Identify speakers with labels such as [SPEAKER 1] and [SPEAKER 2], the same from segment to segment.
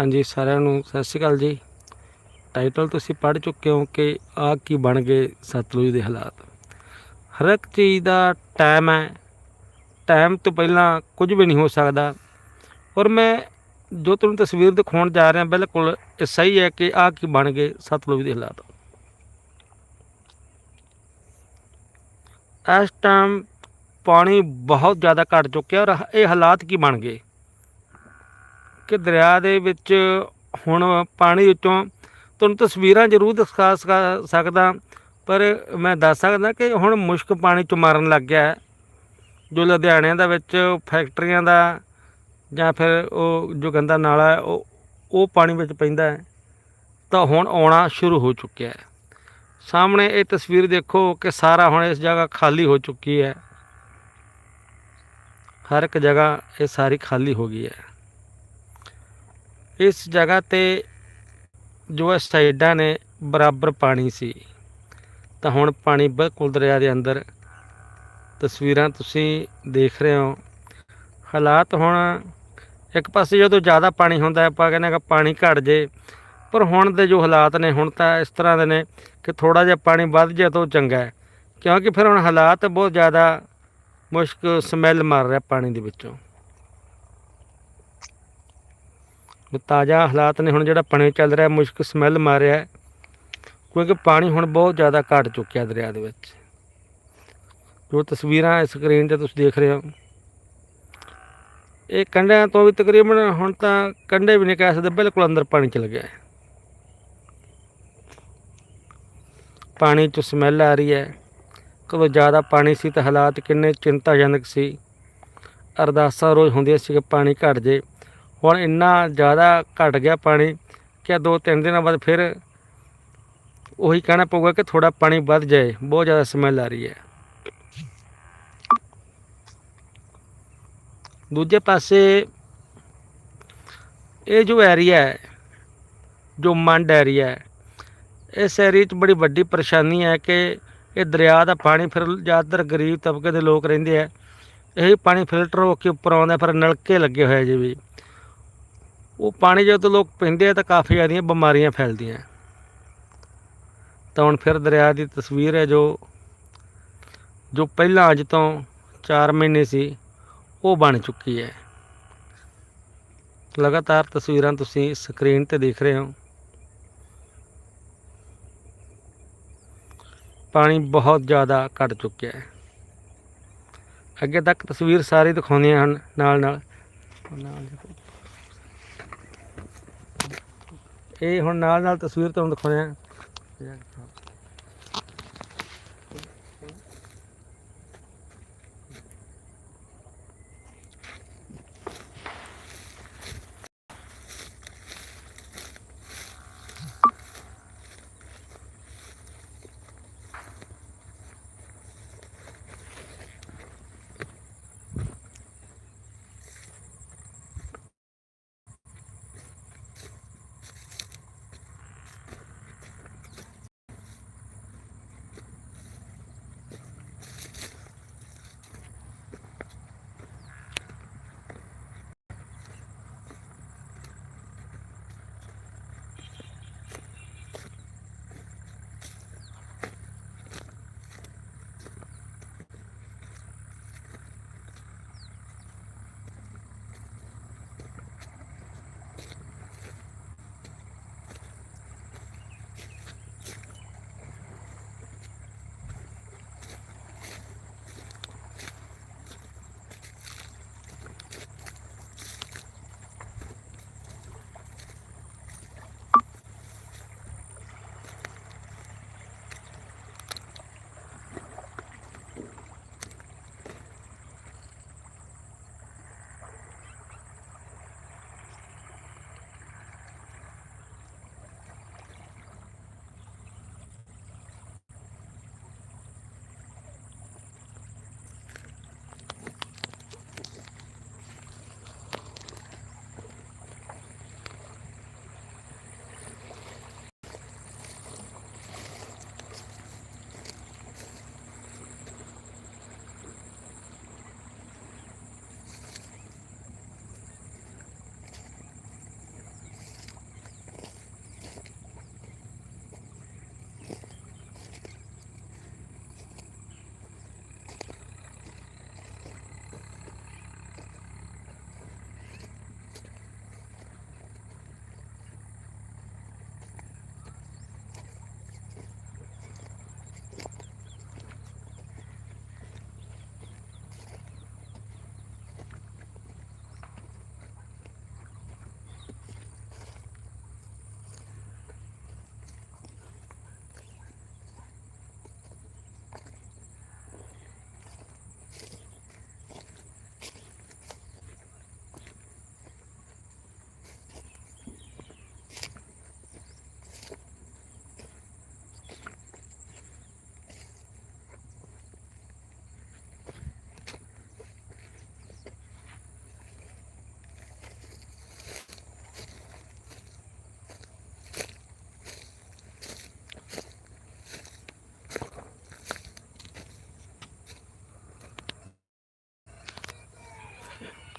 [SPEAKER 1] ਹਾਂਜੀ, ਸਾਰਿਆਂ ਨੂੰ ਸਤਿ ਸ਼੍ਰੀ ਅਕਾਲ ਜੀ। ਟਾਈਟਲ ਤੁਸੀਂ ਪੜ੍ਹ ਚੁੱਕੇ ਹੋ ਕਿ ਆ ਕੀ ਬਣ ਗਏ ਸਤਲੁਜ ਦੇ ਹਾਲਾਤ। ਹਰ ਇੱਕ ਚੀਜ਼ ਦਾ ਟਾਈਮ ਹੈ। ਟਾਈਮ ਤੋਂ ਪਹਿਲਾਂ ਕੁਝ ਵੀ ਨਹੀਂ ਹੋ ਸਕਦਾ। ਔਰ ਮੈਂ ਜੋ ਤੁਹਾਨੂੰ ਤਸਵੀਰ ਦਿਖਾਉਣ ਜਾ ਰਿਹਾ, ਬਿਲਕੁਲ ਇਹ ਸਹੀ ਹੈ ਕਿ ਆ ਕੀ ਬਣ ਗਏ ਸਤਲੁਜ ਦੇ ਹਾਲਾਤ। ਇਸ ਟਾਈਮ ਪਾਣੀ ਬਹੁਤ ਜ਼ਿਆਦਾ ਘਟ ਚੁੱਕਿਆ ਔਰ ਇਹ ਹਾਲਾਤ ਕੀ ਬਣ ਗਏ? ਕਿ ਦਰਿਆ ਦੇ ਵਿੱਚ ਹੁਣ ਪਾਣੀ ਵਿੱਚੋਂ ਤੁਹਾਨੂੰ ਤਸਵੀਰਾਂ ਜ਼ਰੂਰ ਦਿਖਾ ਸਕਾ- ਸਕਦਾ, ਪਰ ਮੈਂ ਦੱਸ ਸਕਦਾ ਕਿ ਹੁਣ ਮੁਸ਼ਕ ਪਾਣੀ ਚ ਮਾਰਨ ਲੱਗ ਗਿਆ ਹੈ। ਜੋ ਲੁਧਿਆਣੇ ਦਾ ਵਿੱਚ ਫੈਕਟਰੀਆਂ ਦਾ ਜਾਂ ਫਿਰ ਉਹ ਜੋ ਗੰਦਾ ਨਾਲਾ ਹੈ, ਉਹ ਉਹ ਪਾਣੀ ਵਿੱਚ ਪੈਂਦਾ ਹੈ, ਤਾਂ ਹੁਣ ਆਉਣਾ ਸ਼ੁਰੂ ਹੋ ਚੁੱਕਿਆ ਹੈ। ਸਾਹਮਣੇ ਇਹ ਤਸਵੀਰ ਦੇਖੋ ਕਿ ਸਾਰਾ ਹੁਣ ਇਸ ਜਗ੍ਹਾ ਖਾਲੀ ਹੋ ਚੁੱਕੀ ਹੈ। ਹਰ ਇੱਕ ਜਗ੍ਹਾ ਇਹ ਸਾਰੀ ਖਾਲੀ ਹੋ ਗਈ ਹੈ। ਇਸ ਜਗ੍ਹਾ ਤੇ ਜੋ ਸਾਈਡਾਂ ਨੇ ਬਰਾਬਰ ਪਾਣੀ ਸੀ। ਤਾਂ ਹੁਣ ਪਾਣੀ ਬਿਲਕੁਲ ਦਰਿਆ ਦੇ ਅੰਦਰ। ਤਸਵੀਰਾਂ ਤੁਸੀਂ ਦੇਖ ਰਹੇ ਹੋ। ਹਾਲਾਤ ਹੁਣ ਇੱਕ ਪਾਸੇ ਜਦੋਂ ਜ਼ਿਆਦਾ ਪਾਣੀ ਹੁੰਦਾ, ਆਪਾਂ ਕਹਿੰਦੇ ਹਾਂ ਕਿ ਪਾਣੀ ਘਟ ਜੇ। ਪਰ ਹੁਣ ਦੇ ਜੋ ਹਾਲਾਤ ਨੇ, ਹੁਣ ਤਾਂ ਇਸ ਤਰ੍ਹਾਂ ਦੇ ਨੇ ਕਿ ਥੋੜਾ ਜਿਹਾ ਪਾਣੀ ਵੱਧ ਜਾਏ ਤਾਂ ਉਹ ਚੰਗਾ ਹੈ। ਕਿਉਂਕਿ ਫਿਰ ਹੁਣ ਹਾਲਾਤ ਬਹੁਤ ਜ਼ਿਆਦਾ ਮੁਸ਼ਕ ਸਮੈਲ ਮਾਰ ਰਿਹਾ ਪਾਣੀ ਦੇ ਵਿੱਚੋਂ ਵੀ ਤਾਜ਼ਾ ਹਾਲਾਤ ਨੇ ਹੁਣ ਜਿਹੜਾ ਪਾਣੀ ਚੱਲ ਰਿਹਾ, ਮੁਸ਼ਕ ਸਮੈਲ ਮਾਰਿਆ ਕਿਉਂਕਿ ਪਾਣੀ ਹੁਣ ਬਹੁਤ ਜ਼ਿਆਦਾ ਘਟ ਚੁੱਕਿਆ ਦਰਿਆ ਦੇ ਵਿੱਚ। ਜੋ ਤਸਵੀਰਾਂ ਸਕਰੀਨ ਤੇ ਤੁਸੀਂ ਦੇਖ ਰਹੇ ਹੋ। ਇਹ ਕੰਢਿਆਂ ਤੋਂ ਵੀ ਤਕਰੀਬਨ ਹੁਣ ਤਾਂ ਕੰਢੇ ਵੀ ਨਹੀਂ ਕਹਿ ਸਕਦੇ, ਬਿਲਕੁਲ ਅੰਦਰ ਪਾਣੀ ਚਲ ਗਿਆ ਹੈ। ਪਾਣੀ 'ਚ ਸਮੈਲ ਆ ਰਹੀ ਹੈ। ਕਦੋਂ ਜ਼ਿਆਦਾ ਪਾਣੀ ਸੀ ਤਾਂ ਹਾਲਾਤ ਕਿੰਨੇ ਚਿੰਤਾਜਨਕ ਸੀ। ਅਰਦਾਸਾਂ ਰੋਜ਼ ਹੁੰਦੀਆਂ ਸੀ ਕਿ ਪਾਣੀ ਘਟ ਜੇ। ਹੁਣ ਇੰਨਾ ਜ਼ਿਆਦਾ ਘਟ ਗਿਆ ਪਾਣੀ ਕਿ ਦੋ ਤਿੰਨ ਦਿਨਾਂ ਬਾਅਦ ਫਿਰ ਉਹੀ ਕਹਿਣਾ ਪਊਗਾ ਕਿ ਥੋੜਾ ਪਾਣੀ ਵੱਧ ਜਾਏ, ਬਹੁਤ ਜ਼ਿਆਦਾ ਸਮੈਲ ਆ ਰਹੀ ਹੈ। ਦੂਜੇ ਪਾਸੇ ਇਹ ਜੋ ਏਰੀਆ ਹੈ, ਜੋ ਮੰਡ ਏਰੀਆ ਹੈ, ਇਸ ਏਰੀਏ 'ਚ ਬੜੀ ਵੱਡੀ ਪਰੇਸ਼ਾਨੀ ਹੈ ਕਿ ਇਹ ਦਰਿਆ ਦਾ ਪਾਣੀ ਫਿਰ ਜ਼ਿਆਦਾਤਰ ਗਰੀਬ ਤਬਕੇ ਦੇ ਲੋਕ ਰਹਿੰਦੇ ਆ। ਇਹ ਪਾਣੀ ਫਿਲਟਰ ਹੋ ਕੇ ਉੱਪਰ ਆਉਂਦਾ, ਫਿਰ ਨਲਕੇ ਲੱਗੇ ਹੋਏ ਜੀ ਵੀ। ਉਹ ਪਾਣੀ ਜਦੋਂ ਲੋਕ ਪੀਂਦੇ ਆ ਤਾਂ ਕਾਫੀ ਜ਼ਿਆਦੀਆਂ ਬਿਮਾਰੀਆਂ ਫੈਲਦੀਆਂ। ਤਾਂ ਹੁਣ ਫਿਰ ਦਰਿਆ ਦੀ ਤਸਵੀਰ ਹੈ ਜੋ ਜੋ ਪਹਿਲਾਂ ਅੱਜ ਤੋਂ 4 ਮਹੀਨੇ ਸੀ, ਉਹ ਬਣ ਚੁੱਕੀ ਹੈ। ਲਗਾਤਾਰ ਤਸਵੀਰਾਂ ਤੁਸੀਂ ਸਕਰੀਨ ਤੇ ਦੇਖ ਰਹੇ ਹੋ। ਪਾਣੀ ਬਹੁਤ ਜ਼ਿਆਦਾ ਘਟ ਚੁੱਕਿਆ ਹੈ। ਅੱਗੇ ਤੱਕ ਤਸਵੀਰ ਸਾਰੀ ਦਿਖਾਉਂਦੀਆਂ ਹਨ ਨਾਲ ਨਾਲ ਨਾਲ ਦੇਖੋ। ਇਹ ਹੁਣ ਨਾਲ ਨਾਲ ਤਸਵੀਰ ਤੁਹਾਨੂੰ ਦਿਖਾਉਂਦੇ ਆ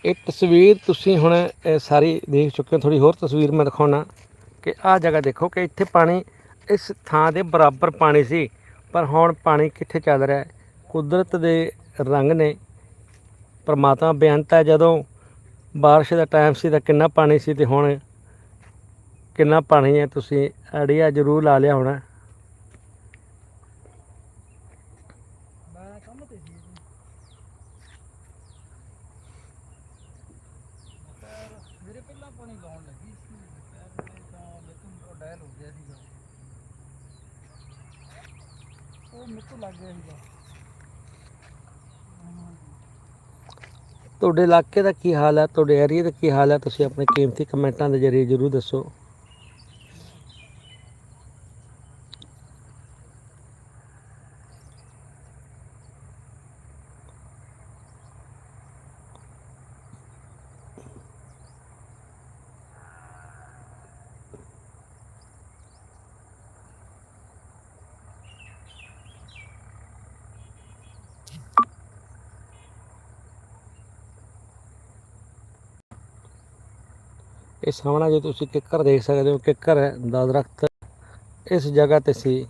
[SPEAKER 1] ਇਹ ਤਸਵੀਰ ਤੁਸੀਂ ਹੁਣ, ਇਹ ਸਾਰੀ ਦੇਖ ਚੁੱਕੇ ਹੋ ਥੋੜੀ ਹੋਰ ਤਸਵੀਰ ਮੈਂ ਦਿਖਾਉਣਾ ਕਿ ਆਹ ਜਗ੍ਹਾ ਦੇਖੋ ਕਿ ਇੱਥੇ ਪਾਣੀ, ਇਸ ਥਾਂ ਦੇ ਬਰਾਬਰ ਪਾਣੀ ਸੀ, ਪਰ ਹੁਣ ਪਾਣੀ ਕਿੱਥੇ ਚੱਲ ਰਿਹਾ ਕੁਦਰਤ ਦੇ ਰੰਗ ਨੇ, ਪਰਮਾਤਮਾ ਬੇਅੰਤ ਹੈ। ਜਦੋਂ ਬਾਰਿਸ਼ ਦਾ ਟਾਈਮ ਸੀ ਤਾਂ ਕਿੰਨਾ ਪਾਣੀ ਸੀ ਤੇ ਹੁਣ ਕਿੰਨਾ ਪਾਣੀ ਹੈ, ਤੁਸੀਂ ਆਈਡੀਆ ਜ਼ਰੂਰ ਲਾ ਲਿਆ ਹੋਣਾ
[SPEAKER 2] ਮੈਂ ਕੰਮ ਤੇ ਸੀ ਮੇਰੇ ਪਹਿਲਾਂ ਪਾਣੀ ਲਾਉਣ ਲੱਗੀ ਸੀ ਦੁਪਹਿਰ ਤਾਂ ਲੇਕਿਨ ਉਹ ਡੈਲ ਹੋ ਗਿਆ ਸੀਗਾ। ਉਹ ਮੇਰੇ ਲੱਗ ਗਿਆ ਸੀਗਾ।
[SPEAKER 1] ਤੁਹਾਡੇ ਇਲਾਕੇ ਦਾ ਕੀ ਹਾਲ ਹੈ? ਤੁਹਾਡੇ ਏਰੀਆ ਦਾ ਕੀ ਹਾਲ ਹੈ? ਤੁਸੀਂ ਆਪਣੇ ਕੀਮਤੀ ਕਮੈਂਟਾਂ ਦੇ ਜ਼ਰੀਏ ਜ਼ਰੂਰ ਦੱਸੋ। ਇਹ ਸਾਹਮਣਾ ਜੇ ਤੁਸੀਂ ਕਿੱਕਰ ਦੇਖ ਸਕਦੇ ਹੋ, ਕਿੱਕਰ ਦਾ ਦਰਖਤ ਇਸ ਜਗ੍ਹਾ ਤੇ ਸੀ,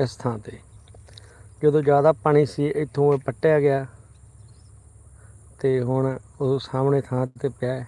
[SPEAKER 1] ਇਸ ਥਾਂ ਤੇ। ਜਦੋਂ ਜ਼ਿਆਦਾ ਪਾਣੀ ਸੀ, ਇੱਥੋਂ ਇਹ ਪੱਟਿਆ ਗਿਆ ਤੇ ਹੁਣ ਉਹ ਸਾਹਮਣੇ ਥਾਂ ਤੇ ਪਿਆ